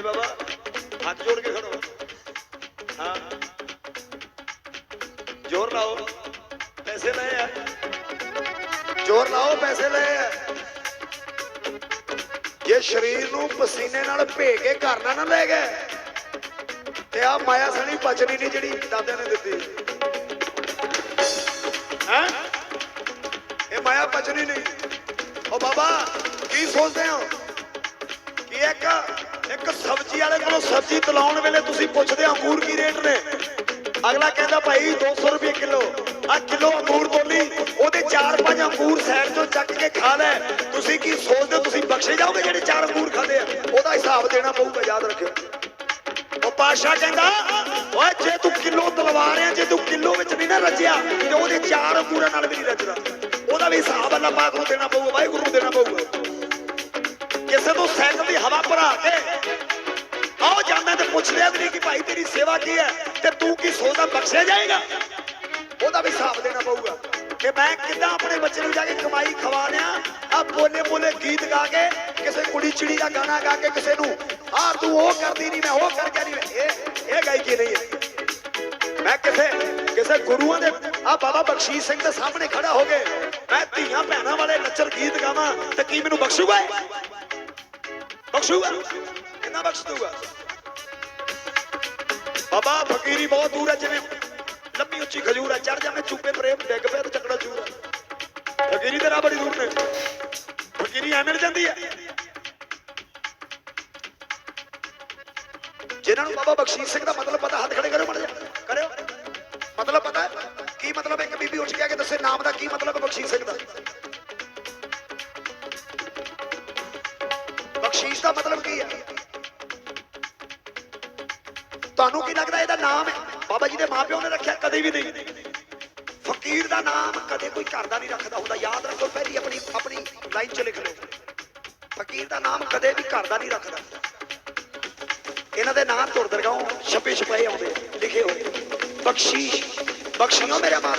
ਨਹੀਂ ਬਾਬਾ। ਹੱਥ ਜੋੜ ਕੇ ਖੜੋ। ਹਾਂ। ਜ਼ੋਰ ਲਾਓ। ਪੈਸੇ ਲਏ ਆ। ਜ਼ੋਰ ਲਾਓ, ਪੈਸੇ ਲਏ ਆ। ਜੇ ਸਰੀਰ ਨੂੰ ਪਸੀਨੇ ਨਾਲ ਭੇ ਕੇ ਘਰ ਨਾ ਲੈ ਗਏ, ਤੇ ਆ ਮਾਇਆ ਸਣੀ ਪਚਣੀ ਨਹੀਂ ਜਿਹੜੀ ਦਾਦੇ ਨੇ ਦਿੱਤੀ। ਹੈ? ਇਹ ਮਾਇਆ ਪਚਣੀ ਨਹੀਂ। ਉਹ ਬਾਬਾ, ਕੀ ਸੋਚਦੇ ਹੋ? ਕਿ ਇੱਕ ਇੱਕ ਵਾਲੇ ਕੋਲੋਂ ਸਬਜ਼ੀ ਤਲਾਉਣ ਵੇਲੇ ਤੁਸੀਂ ਪੁੱਛਦੇ ਹੋ, ਅੰਗੂਰ ਕੀ ਰੇਟ ਨੇ? ਅਗਲਾ ਕਹਿੰਦਾ ਭਾਈ 200 ਰੁਪਏ ਕਿਲੋ। ਆ ਕਿਲੋ ਅੰਗੂਰ ਤੋਲੀ ਉਹਦੇ ਚਾਰ ਪੰਜ ਅੰਗੂਰ ਸਾਈਡ ਤੋਂ ਚੱਕ ਕੇ ਖਾ ਲੈ। ਤੁਸੀਂ ਕੀ ਸੋਚਦੇ ਤੁਸੀਂ ਬਖਸ਼ੇ ਜਾਓਗੇ ਜਿਹੜੇ ਚਾਰ ਅੰਗੂਰ ਖਾਦੇ ਆ? ਉਹਦਾ ਹਿਸਾਬ ਦੇਣਾ ਪਊਗਾ, ਯਾਦ ਰੱਖਿਓ। ਉਹ ਪਾਸ਼ਾ ਕਹਿੰਦਾ, ਓਏ ਜੇ ਤੂੰ ਕਿਲੋ ਤਲਵਾ ਰਿਆ ਜੇ ਤੂੰ ਕਿਲੋ ਵਿੱਚ ਨਹੀਂ ਨਾ ਰੱਜਿਆ, ਤੇ ਉਹਦੇ ਚਾਰ ਅੰਗੂਰਾਂ ਨਾਲ ਵੀ ਨਹੀਂ ਰੱਜਦਾ। ਉਹਦਾ ਵੀ ਹਿਸਾਬ ਅੱਲਾ ਪਾਕ ਨੂੰ ਦੇਣਾ ਪਊਗਾ, ਵਾਹਿਗੁਰੂ ਨੂੰ ਦੇਣਾ ਪਊਗਾ। ਕਿਸੇ ਤੋਂ ਸਾਈਕਲ ਦੀ ਹਵਾ ਭਰਾ ਕੇ ਆਓ ਜਾਂਦਾ ਤੇ ਪੁੱਛ ਲਿਆ ਵੀ ਨਹੀਂ ਕਿ ਭਾਈ ਤੇਰੀ ਸੇਵਾ ਕੀ ਹੈ ਤੇ ਤੂੰ ਕੀ ਸੋਚਦਾ ਬਖਸ਼ਿਆ ਜਾਏਗਾ? ਉਹਦਾ ਵੀ ਹਿਸਾਬ ਦੇਣਾ ਪਊਗਾ। ਕਿ ਮੈਂ ਕਿੱਦਾਂ ਆਪਣੇ ਬੱਚੇ ਨੂੰ ਜਾ ਕੇ ਕਮਾਈ ਖਵਾ ਲਿਆ ਆ ਬੋਲੇ ਬੋਲੇ ਗੀਤ ਗਾ ਕੇ ਕਿਸੇ ਕੁੜੀ ਚਿੜੀ ਦਾ ਗਾਣਾ ਗਾ ਕੇ ਕਿਸੇ ਨੂੰ ਆ ਤੂੰ ਉਹ ਕਰਦੀ ਨਹੀਂ ਮੈਂ ਉਹ ਕਰ ਗਿਆ ਨਹੀਂ ਇਹ ਇਹ ਗਾਇਕੀ ਨਹੀਂ ਹੈ? ਮੈਂ ਕਿਸੇ ਕਿਸੇ ਗੁਰੂਆਂ ਦੇ ਆ ਬਾਬਾ ਬਖਸ਼ੀਸ਼ ਸਿੰਘ ਦੇ ਸਾਹਮਣੇ ਖੜਾ ਹੋ ਗਏ ਮੈਂ ਧੀਆਂ ਭੈਣਾਂ ਵਾਲੇ ਨੱਚਰ ਗੀਤ ਗਾਵਾਂ ਤੇ ਕੀ ਮੈਨੂੰ ਬਖਸ਼ੂਗਾ ਬਖਸ਼ੂਗਾ? ਕਿੰਨਾ ਬਖਸ਼ ਦੂਗਾ ਬਾਬਾ ਫਕੀਰੀ ਬਹੁਤ ਦੂਰ ਹੈ ਜਿਵੇਂ ਲੰਮੀ ਉੱਚੀ ਖਜੂਰ ਹੈ ਚੜ ਜਾਵੇਂ ਚੁੱਪੇ ਪ੍ਰੇਮ ਡਿੱਗ ਪਿਆ ਤੇ ਚੱਕੜਾ ਚੂਰ ਫਕੀਰੀ ਤੇ ਰਾਹ ਬੜੀ ਦੂਰ ਨੇ। ਫਕੀਰੀ ਐ ਮਿਲ ਜਾਂਦੀ ਹੈ ਜਿਨ੍ਹਾਂ ਨੂੰ ਬਾਬਾ ਬਖਸ਼ੀਸ਼ ਸਿੰਘ ਦਾ ਮਤਲਬ ਪਤਾ, ਹੱਥ ਖੜੇ ਕਰੋ ਮੜ ਜਾ ਕਰਿਓ। ਮਤਲਬ ਪਤਾ ਕੀ ਮਤਲਬ ਇੱਕ ਬੀਬੀ ਉੱਠ ਕੇ ਆ ਕੇ ਦੱਸੇ ਨਾਮ ਦਾ ਕੀ ਮਤਲਬ ਹੈ ਬਖਸ਼ੀਸ਼ ਸਿੰਘ ਦਾ? ਬਖਸ਼ੀਸ਼ ਦਾ ਮਤਲਬ ਕੀ ਹੈ? ਤੁਹਾਨੂੰ ਕੀ ਲੱਗਦਾ ਇਹਦਾ ਨਾਮ ਹੈ? ਬਾਬਾ ਜੀ ਦੇ ਮਾਪਿਓ ਨੇ ਰੱਖਿਆ ਕਦੇ ਵੀ ਨਹੀਂ। ਫਕੀਰ ਦਾ ਨਾਮ ਕਦੇ ਕੋਈ ਘਰ ਦਾ ਨਹੀਂ ਰੱਖਦਾ ਹੁੰਦਾ। ਯਾਦ ਰੱਖੋ ਪਹਿਲੀ ਆਪਣੀ ਆਪਣੀ ਲਾਈਨ 'ਚ ਲਿਖ ਲਓ। ਫਕੀਰ ਦਾ ਨਾਮ ਕਦੇ ਵੀ ਘਰ ਦਾ ਨਹੀਂ ਰੱਖਦਾ। ਇਹਨਾਂ ਦੇ ਨਾਂ ਤੁਰ ਦਰਗਾਹੋਂ ਛਪੇ ਛਪਾਏ ਆਉਂਦੇ ਆ, ਲਿਖੇ ਹੋਏ। ਬਖਸ਼ੀਸ਼ ਬਖਸ਼ੀਓ ਮੇਰੇ ਮਾਂ